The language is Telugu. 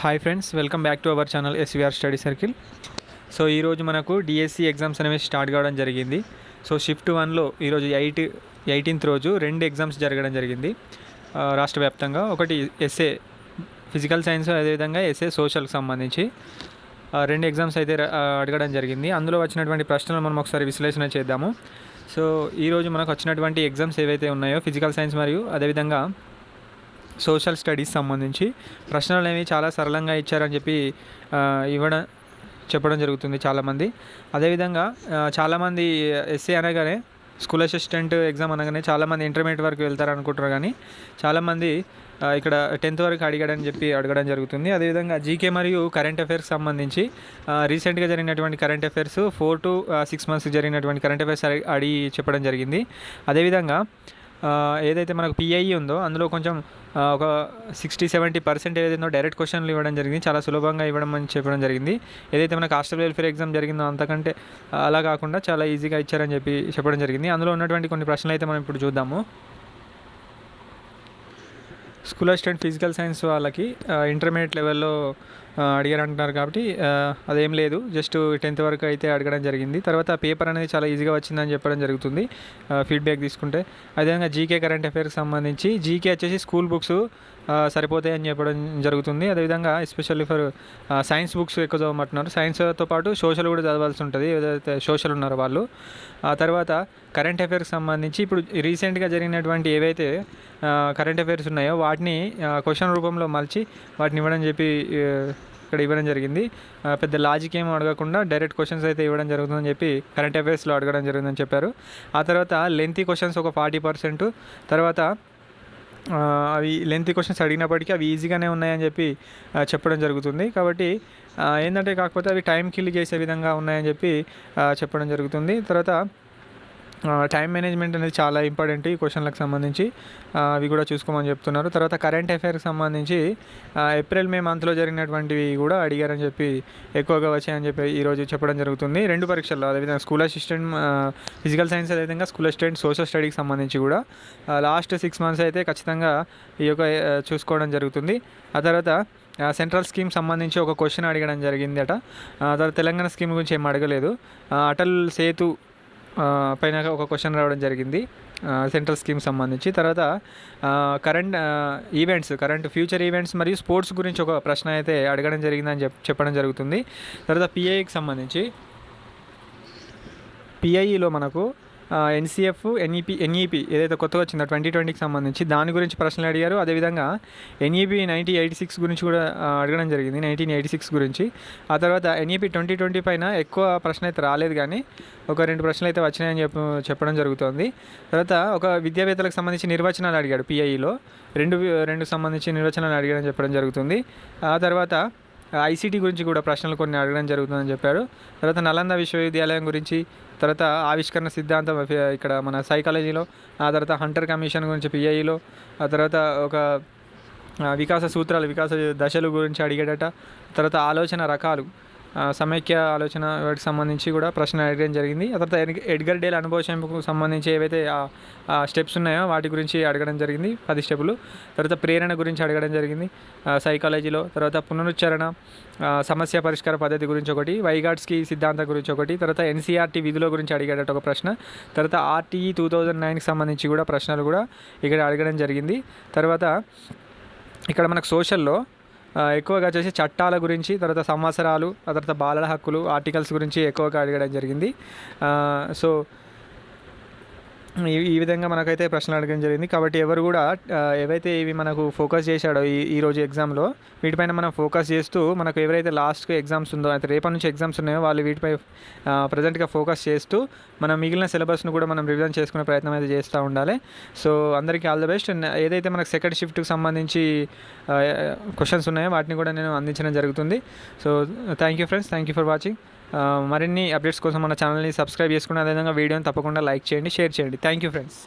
Hi friends welcome back to our channel SVR study circle so ఈరోజు మనకు డిఎస్సి ఎగ్జామ్స్ అనేవి స్టార్ట్ కావడం జరిగింది. సో షిఫ్ట్ వన్లో ఈరోజు ఎయిట్ ఎయిటీన్త్ రోజు రెండు ఎగ్జామ్స్ జరగడం జరిగింది. రాష్ట్ర వ్యాప్తంగా. ఒకటి ఎస్ఏ ఫిజికల్ సైన్స్ అదేవిధంగా ఎస్ఏ సోషల్కి సంబంధించి. రెండు ఎగ్జామ్స్ అయితే అడగడం జరిగింది. అందులో వచ్చినటువంటి ప్రశ్నలు మనం ఒకసారి విశ్లేషణ చేద్దాము. సో ఈరోజు మనకు వచ్చినటువంటి ఎగ్జామ్స్ ఏవైతే ఉన్నాయో ఫిజికల్ సైన్స్ మరియు అదేవిధంగా సోషల్ స్టడీస్ సంబంధించి ప్రశ్నలు అనేవి చాలా సరళంగా ఇచ్చారని చెప్పి ఇవ్వడం చెప్పడం జరుగుతుంది చాలామంది. అదేవిధంగా చాలామంది ఎస్సీ అనగానే స్కూల్ అసిస్టెంట్ ఎగ్జామ్ అనగానే చాలామంది ఇంటర్మీడియట్ వరకు వెళ్తారు అనుకుంటారు కానీ చాలామంది ఇక్కడ టెన్త్ వరకు అడిగాడని చెప్పి అడగడం జరుగుతుంది. అదేవిధంగా జీకే మరియు కరెంట్ అఫైర్స్ సంబంధించి రీసెంట్గా జరిగినటువంటి current affairs four to six months జరిగినటువంటి కరెంట్ అఫైర్స్ అడిగి చెప్పడం జరిగింది. అదేవిధంగా ఏదైతే మనకు పిఐఈ ఉందో అందులో కొంచెం ఒక సిక్స్టీ సెవెంటీ పర్సెంట్ ఏదైతే డైరెక్ట్ క్వశ్చన్లు ఇవ్వడం జరిగింది. చాలా సులభంగా ఇవ్వడం అని చెప్పడం జరిగింది. ఏదైతే మనకు హాస్టల్ వెల్ఫేర్ ఎగ్జామ్ జరిగిందో అంతకంటే అలా కాకుండా చాలా ఈజీగా ఇచ్చారని చెప్పి చెప్పడం జరిగింది. అందులో ఉన్నటువంటి కొన్ని ప్రశ్నలు అయితే మనం ఇప్పుడు చూద్దాము. స్కూల్ అసిస్టెంట్ ఫిజికల్ సైన్స్ వాళ్ళకి ఇంటర్మీడియట్ లెవెల్లో అడిగారు అంటున్నారు కాబట్టి అదేం లేదు. జస్ట్ టెన్త్ వరకు అయితే అడగడం జరిగింది. తర్వాత పేపర్ అనేది చాలా ఈజీగా వచ్చిందని చెప్పడం జరుగుతుంది. ఫీడ్బ్యాక్ తీసుకుంటే. అదేవిధంగా జీకే కరెంట్ అఫైర్కి సంబంధించి జీకే వచ్చేసి స్కూల్ బుక్స్ సరిపోతాయని చెప్పడం జరుగుతుంది. అదేవిధంగా ఎస్పెషల్లీ ఫర్ సైన్స్ బుక్స్ ఎక్కువ చదవమంటున్నారు. సైన్స్తో పాటు సోషల్ కూడా చదవాల్సి ఉంటుంది. ఏదైతే సోషల్ ఉన్నారో వాళ్ళు. ఆ తర్వాత కరెంట్ అఫైర్కి సంబంధించి ఇప్పుడు రీసెంట్గా జరిగినటువంటి ఏవైతే కరెంట్ అఫైర్స్ ఉన్నాయో వాటిని క్వశ్చన్ రూపంలో మలిచి వాటిని ఇవ్వడం చెప్పి ఇక్కడ ఇవ్వడం జరిగింది. పెద్ద లాజిక్ ఏం అడగకుండా డైరెక్ట్ క్వశ్చన్స్ అయితే ఇవ్వడం జరుగుతుందని చెప్పి కరెంట్ అఫైర్స్లో అడగడం జరుగుతుందని చెప్పారు. ఆ తర్వాత లెంతీ క్వశ్చన్స్ ఒక ఫార్టీ పర్సెంట్ తర్వాత అవి లెంత్ క్వశ్చన్స్ అడిగినప్పటికీ అవి ఈజీగానే ఉన్నాయని చెప్పి చెప్పడం జరుగుతుంది. కాబట్టి ఏంటంటే కాకపోతే అవి టైం కిల్ చేసే విధంగా ఉన్నాయని చెప్పి చెప్పడం జరుగుతుంది. తర్వాత టైం మేనేజ్మెంట్ అనేది చాలా ఇంపార్టెంట్ ఈ క్వశ్చన్లకు సంబంధించి. అవి కూడా చూసుకోమని చెప్తున్నారు. తర్వాత కరెంట్ అఫైర్కి సంబంధించి ఏప్రిల్ మే మంత్లో జరిగినటువంటివి కూడా అడిగారని చెప్పి ఎక్కువగా వచ్చాయని చెప్పి ఈరోజు చెప్పడం జరుగుతుంది. రెండు పరీక్షల్లో అదేవిధంగా స్కూల్ అసిస్టెంట్ ఫిజికల్ సైన్స్ అదేవిధంగా స్కూల్ అసిస్టెంట్ సోషల్ స్టడీకి సంబంధించి కూడా లాస్ట్ సిక్స్ మంత్స్ అయితే ఖచ్చితంగా ఈ యొక్క చూసుకోవడం జరుగుతుంది. ఆ తర్వాత సెంట్రల్ స్కీమ్ సంబంధించి ఒక క్వశ్చన్ అడగడం జరిగిందట. తర్వాత తెలంగాణ స్కీమ్ గురించి ఏం అడగలేదు. అటల్ సేతు పైన ఒక క్వశ్చన్ రావడం జరిగింది. సెంట్రల్ స్కీమ్ సంబంధించి. తర్వాత current events current future events మరియు స్పోర్ట్స్ గురించి ఒక ప్రశ్న అయితే అడగడం జరిగిందని చెప్ చెప్పడం జరుగుతుంది. తర్వాత పిఐకి సంబంధించి. పిఐఈలో మనకు ఎన్సీఎఫ్ ఎన్ఈపి ఎన్ఈపి ఏదైతే కొత్తగా వచ్చిందో ట్వంటీ ట్వంటీకి సంబంధించి దాని గురించి ప్రశ్నలు అడిగారు. అదేవిధంగా ఎన్ఈపి నైన్టీన్ ఎయిటీ సిక్స్ గురించి కూడా అడగడం జరిగింది నైన్టీన్ ఎయిటీ సిక్స్ గురించి. ఆ తర్వాత ఎన్ఈపి ట్వంటీ ట్వంటీ పైన ఎక్కువ ప్రశ్న అయితే రాలేదు కానీ ఒక రెండు ప్రశ్నలు అయితే వచ్చినాయని చెప్ప చెప్పడం జరుగుతుంది. తర్వాత ఒక విద్యావేత్తలకు సంబంధించి నిర్వచనాలు అడిగాడు పిఐఈలో రెండు రెండు సంబంధించి నిర్వచనాలు అడిగాడని చెప్పడం జరుగుతుంది. ఆ తర్వాత ఐసీటీ గురించి కూడా ప్రశ్నలు కొన్ని అడగడం జరుగుతుందని చెప్పాడు తర్వాత నలంద విశ్వవిద్యాలయం గురించి తర్వాత ఆవిష్కరణ సిద్ధాంతం ఇక్కడ మన సైకాలజీలో ఆ తర్వాత హంటర్ కమిషన్ గురించి పిఐలో ఆ తర్వాత ఒక వికాస సూత్రాలు వికాస దశలు గురించి అడిగాడట తర్వాత ఆలోచన రకాలు సమైక్య ఆలోచన వాటికి సంబంధించి కూడా ప్రశ్న అడగడం జరిగింది. ఆ తర్వాత ఎడ్- ఎడ్గర్ డేల్ అనుభవశంపుకు సంబంధించి ఏవైతే స్టెప్స్ ఉన్నాయో వాటి గురించి అడగడం జరిగింది పది స్టెప్పులు. తర్వాత ప్రేరణ గురించి అడగడం జరిగింది సైకాలజీలో తర్వాత పునరుచ్చారణ సమస్య పరిష్కార పద్ధతి గురించి ఒకటి వైగాట్స్కి సిద్ధాంతం గురించి ఒకటి తర్వాత ఎన్సీఆర్టీ విధుల గురించి అడిగేటట్టు ఒక ప్రశ్న తర్వాత ఆర్టీఈ టూ థౌజండ్ నైన్కి సంబంధించి కూడా ప్రశ్నలు కూడా ఇక్కడ అడగడం జరిగింది. తర్వాత ఇక్కడ మనకు సోషల్లో ఎక్కువగా వచ్చేసి చట్టాల గురించి తర్వాత సంవత్సరాలు ఆ తర్వాత బాలల హక్కులు ఆర్టికల్స్ గురించి ఎక్కువగా అడగడం జరిగింది. సో ఈ విధంగా మనకైతే ప్రశ్నలు అడగడం జరిగింది. కాబట్టి ఎవరు కూడా ఏవైతే ఇవి మనకు ఫోకస్ చేశాడో ఈ ఈరోజు రోజు ఎగ్జామ్లో వీటిపైన మనం ఫోకస్ చేస్తూ మనకు ఎవరైతే లాస్ట్కి ఎగ్జామ్స్ ఉందో అయితే రేపటి నుంచి ఎగ్జామ్స్ ఉన్నాయో వాళ్ళు వీటిపై ప్రజెంట్గా ఫోకస్ చేస్తూ మనం మిగిలిన సిలబస్ను కూడా మనం రివిజన్ చేసుకునే ప్రయత్నం అయితే చేస్తూ ఉండాలి. సో అందరికీ ఆల్ ద బెస్ట్ ఏదైతే మనకు సెకండ్ షిఫ్ట్కి సంబంధించి క్వశ్చన్స్ ఉన్నాయో వాటిని కూడా నేను అందించడం జరుగుతుంది. So thank you friends thank you for watching మరిన్ని అప్డేట్స్ కోసం మన ఛానల్ని సబ్స్క్రైబ్ చేసుకుని అదేవిధంగా వీడియోని తప్పకుండా లైక్ చేయండి షేర్ చేయండి. Thank you friends